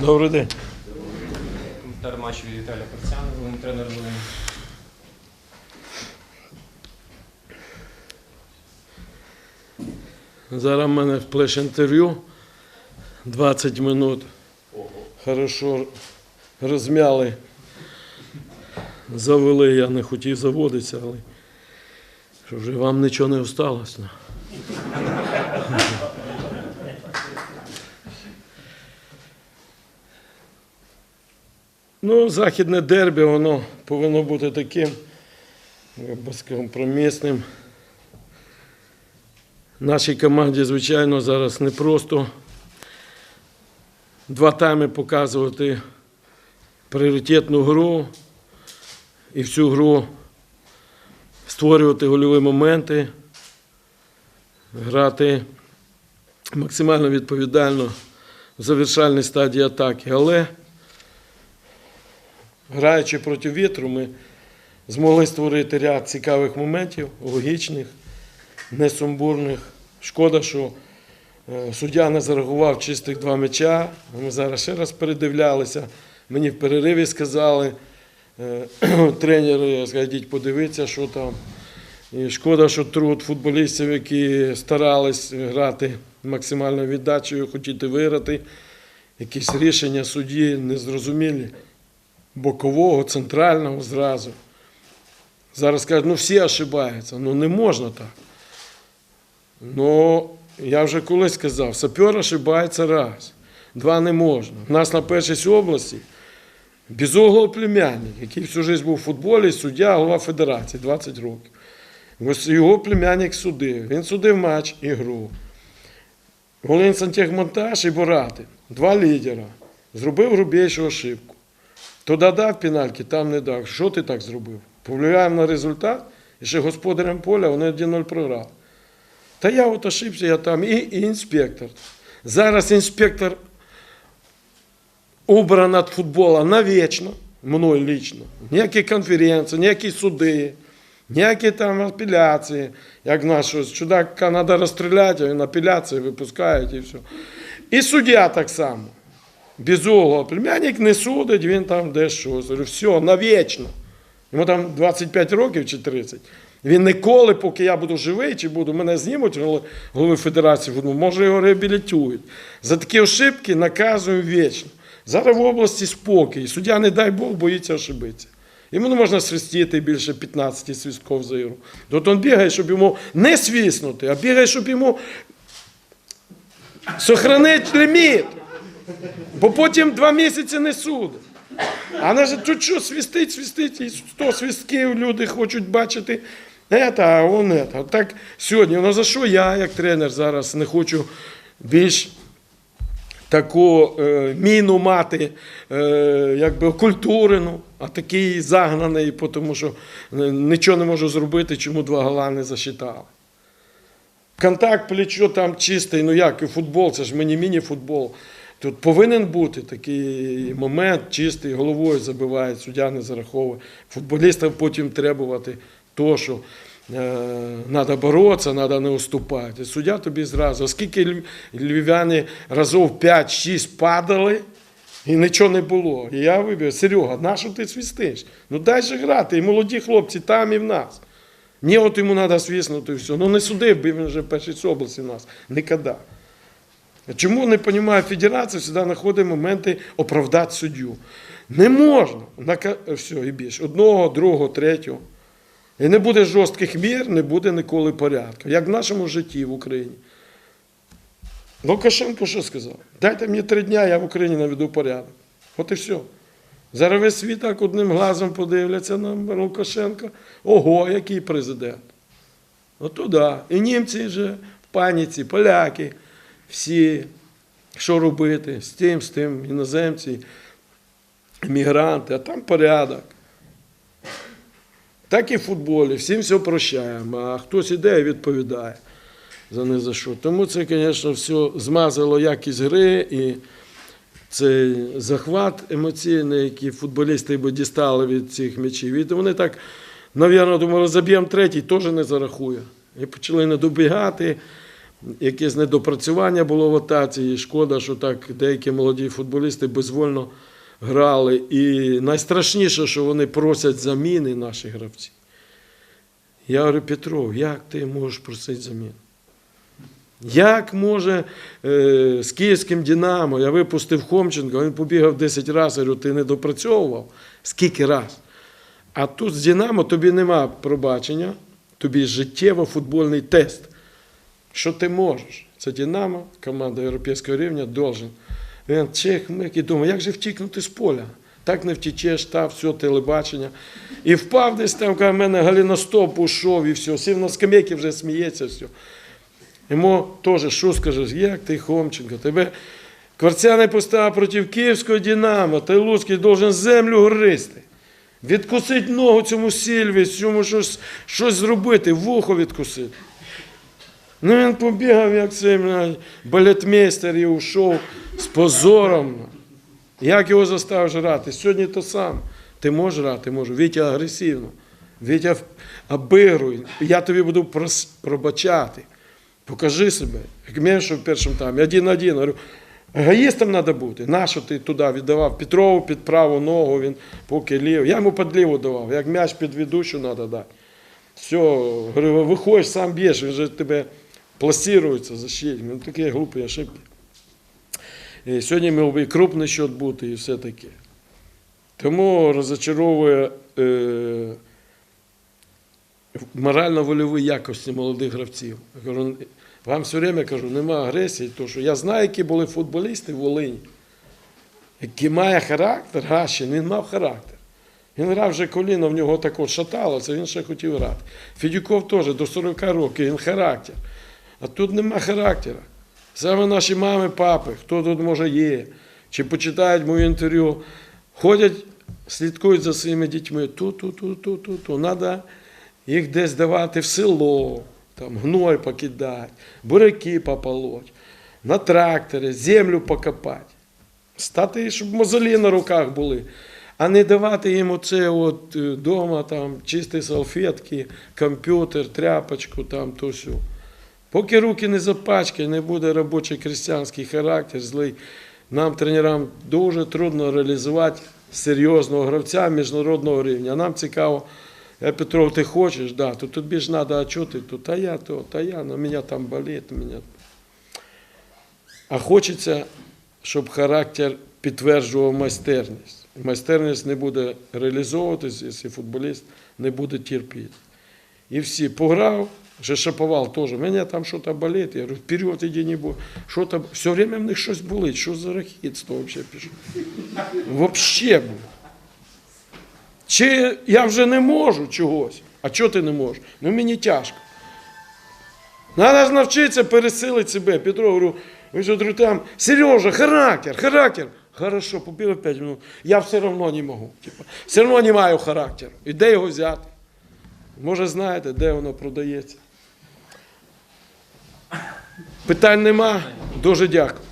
Добрий день. Коментар матчу від Віталія Корцяна, головний тренер Волині. Зараз в мене плеш інтерв'ю 20 минут. Хорошо розм'яли. Завели, я не хотів заводитися, але що вже вам нічого не осталось. Ну. Західне дербі, воно повинно бути таким безкомпромісним. Нашій команді, звичайно, зараз не просто два тайми показувати пріоритетну гру і всю гру створювати гольові моменти, грати максимально відповідально в завершальній стадії атаки. Але граючи проти вітру, ми змогли створити ряд цікавих моментів, логічних несумбурних. Шкода, що е, суддя не зарахував чистих два м'яча. Ми зараз ще раз передивлялися. Мені в перериві сказали е, тренери, сходіть подивитися, що там. І шкода, що труд футболістів, які старались грати максимально віддачею, хотіти виграти. Якісь рішення судді незрозумілі, бокового, центрального зразу. Зараз кажуть, ну всі ошибаються. Ну не можна так. Ну, я вже колись сказав, сапер ошибається раз, два не можна. У нас на першій області безуглого племянник, який всю життя був у футболі, суддя, голова федерації 20 років. Ось його племянник судив. Він судив матч і гру. Волинь сантехмонтаж і Борати. Два лідера. Зробив грубішу ошибку. Туди дав пенальки, там не дав. Що ти так зробив? Повлияємо на результат, і ще господарям поля вони 1-0 програли. Та я от ошибся, я там, і, і інспектор. Зараз інспектор обран над футбола навічно, мною лично. Ніякі конференції, ніякі суди, ніякі там апеляції. Як щось, чудака треба розстріляти, він апеляції випускають і все. І суддя так само. Безуглого. Племянник не судить, він там десь щось. Все, навічно. Йому там 25 років чи 30. Він ніколи, поки я буду живий, чи буду, мене знімуть голови Федерації може його реабілітують. За такі ошибки наказуємо вічно. Зараз в області спокій. Суддя, не дай Бог, боїться ошибитися. Йому не можна свистіти більше 15 свистків за ігру. От він бігає, щоб йому не свиснути, а бігає, щоб йому сохранити ліміт. Бо потім два місяці не судить. А не ж тут що свістить, свістить, і 100 свістків люди хочуть бачити. Ета, а он ета. Так сьогодні, ну за що я, як тренер, зараз не хочу більш таку е, міну мати, е, якби окультурену, а такий загнаний, тому що нічого не можу зробити, чому два гола не засчитали. Контакт плечо там чистий, ну як і футбол, це ж мені міні-футбол. Тут повинен бути такий момент, чистий, головою забиває, суддя не зараховує. Футболістам потім требувати то, що треба боротися, треба не уступати. Суддя тобі зразу, оскільки льв- львів'яни разів 5-6 падали, і нічого не було. І я вибив, Серега, на що ти свистиш? Ну дай же грати, і молоді хлопці там і в нас. Ні, от йому треба свиснути і все. Ну не судив би він вже першій області в нас. Ніколи. Чому не розуміє федерація, завжди знаходить моменти оправдати суддю. Не можна. Все, і більше. Одного, другого, третього. І не буде жорстких мір, не буде ніколи порядку. Як в нашому житті в Україні. Лукашенко що сказав? Дайте мені три дня, я в Україні наведу порядок. От і все. Зараз весь світ так одним глазом подивляться на Лукашенка. Ого, який президент. От туди. І німці вже в паніці, поляки, всі, що робити з тим, з тим, іноземці, мігранти, а там порядок. Так і в футболі, всім все прощаємо, а хтось іде і відповідає за не за що. Тому це, звісно, все змазало якість гри і цей захват емоційний, який футболісти би дістали від цих м'ячів. І вони так, навірно, думали, заб'ємо третій, теж не зарахує. І почали не добігати. Якесь недопрацювання було в атаці. І шкода, що так деякі молоді футболісти безвольно грали. І найстрашніше, що вони просять заміни наші гравці. Я говорю, Петров, як ти можеш просити заміну? Як може е, з київським Динамо, я випустив Хомченка, він побігав 10 разів, я говорю, ти не допрацьовував? Скільки раз? А тут з Динамо тобі нема пробачення, тобі життєво футбольний тест. Що ти можеш? Це Динамо, команда європейського рівня, должен. Він чех, мик і думає, як же втікнути з поля? Так не втічеш, та все, телебачення. І впав десь там, каже, в мене галіностоп ушов і все. Сів на скам'яки вже сміється, все. Йому теж що скажеш, як ти, Хомченко, тебе Кварцяний поставив проти Київського Динамо, ти Луцький должен землю гристи. Відкусити ногу цьому Сільві, цьому щось, щось зробити, вухо відкусити. Ну він побігав, як цей балетмейстер і ушов з позором. Як його заставиш грати? Сьогодні то сам. Ти можеш грати, можу. Вітя агресивно. Вітя обигруй. Я тобі буду пробачати. Покажи себе. Як менше в першому таймі. Один на один. Говорю, егоїстом треба бути. Нащо ти туди віддавав? Петрову під праву ногу, він поки лів. Я йому під ліву давав. Як м'яч під ведучу треба дати. Все, говорю, виходиш, сам б'єш, він же тебе пластирується защитник. Ну, такі глупі ошибки. І сьогодні мав би і крупний счет бути, і все таке. Тому розочаровує е, морально-вольові якості молодих гравців. Кажу, вам все время кажу, нема агресії, тому що я знаю, які були футболісти в Волині, який має характер, Гащин, він мав характер. Він грав вже коліно, в нього так от шаталося, він ще хотів грати. Федюков теж до 40 років, він характер. А тут нема характера. Саме наші мами, папи, хто тут може є, чи почитають моє інтерв'ю, ходять, слідкують за своїми дітьми. Ту, ту, ту, ту, ту, ту. Треба їх десь давати в село, там гной покидати, буряки пополоть, на тракторі, землю покопати. Стати, щоб мозолі на руках були, а не давати їм оце от вдома, там, чисті салфетки, комп'ютер, тряпочку, там, то все. Поки руки не запачкають, не буде робочий крестьянський характер злий, нам, тренерам, дуже трудно реалізувати серйозного гравця міжнародного рівня. Нам цікаво, я Петров, ти хочеш, да, то тобі ж треба, а чого ти тут? Та я то, та я, на мене там болить, мене. А хочеться, щоб характер підтверджував майстерність. Майстерність не буде реалізовуватись, якщо футболіст не буде терпіти. І всі пограв, ще шаповал теж, мене там щось болить. Я говорю, вперед іди не бо. Що там, все время в них щось болить, що за рахітство взагалі пішло? Вообще. Чи я вже не можу чогось? А чого ти не можеш? Ну мені тяжко. Надо ж навчитися пересилити себе. Петро, говорю, ви говорю, там, Сережа, характер, характер. Хорошо, побігав 5 минут. Я все одно не можу. Все одно не маю характеру. І де його взяти? Може, знаєте, де воно продається? Питань нема. Дуже дякую.